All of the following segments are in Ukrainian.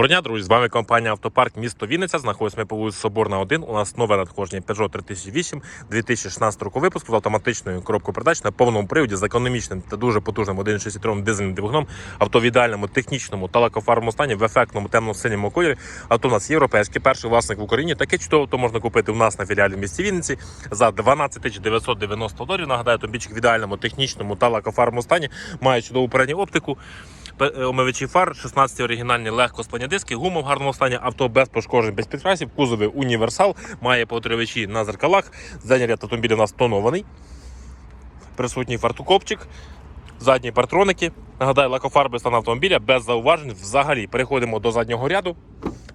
Доброго дня, друзі, з вами компанія Автопарк місто Вінниця. Знаходимося ми по вулиці Соборна 1. У нас нове надходження Peugeot 3008 2016 року випуску з автоматичною коробкою передач на повному приводі з економічним та дуже потужним 1.6 літровим дизельним двигуном. Авто в ідеальному технічному та лакофарбовому стані в ефектному темно-синьому кольорі. Авто у нас європейський, перший власник в Україні. Таке чудово авто можна купити у нас на філіалі в місті Вінниці за 12 990 доларів. Нагадаю, тобічик в ідеальному технічному та лакофарбовому стані має чудову передню оптику. Е, омивачі фар, 16 оригінальні легко склані диски, гума в гарному стані, авто без пошкоджень, без підкрасів, кузови універсал, має повторювачі на зеркалах. Задній ряд автомобіля у нас тонований. Присутній фартукопчик, задні партроники. Нагадаю, лакофарби стан автомобіля без зауважень. Взагалі переходимо до заднього ряду.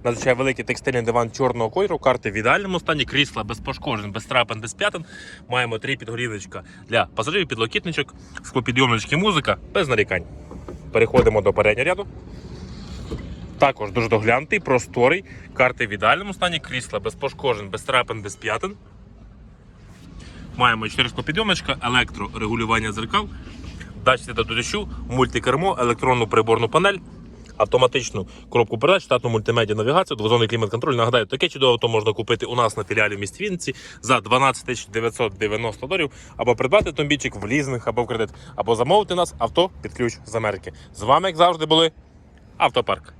Надзвичай великий текстильний диван чорного кольору, карти в ідеальному стані, крісла без пошкоджень, без трапин, без п'ятин. Маємо три підгорівничка для пасажирів, підлокітничок, склопідйомнички, музика, без нарікань. Переходимо до переднього ряду. Також дуже доглянутий, просторий, карти в ідеальному стані, крісла без пошкоджень, без трапин, без п'ятин. Маємо 4 склопідйомничка, електрорегулювання дзеркал, датчики до дощу, мультикермо, електронну приборну панель, автоматичну коробку передач, штатну мультимедіа навігацію, двозонний клімат-контроль. Нагадаю, таке чудове авто можна купити у нас на філіалі в місті Вінниці за 12 990 доларів, або придбати томбічик в лізинг або в кредит, або замовити нас авто під ключ з Америки. З вами, як завжди, були Автопарк.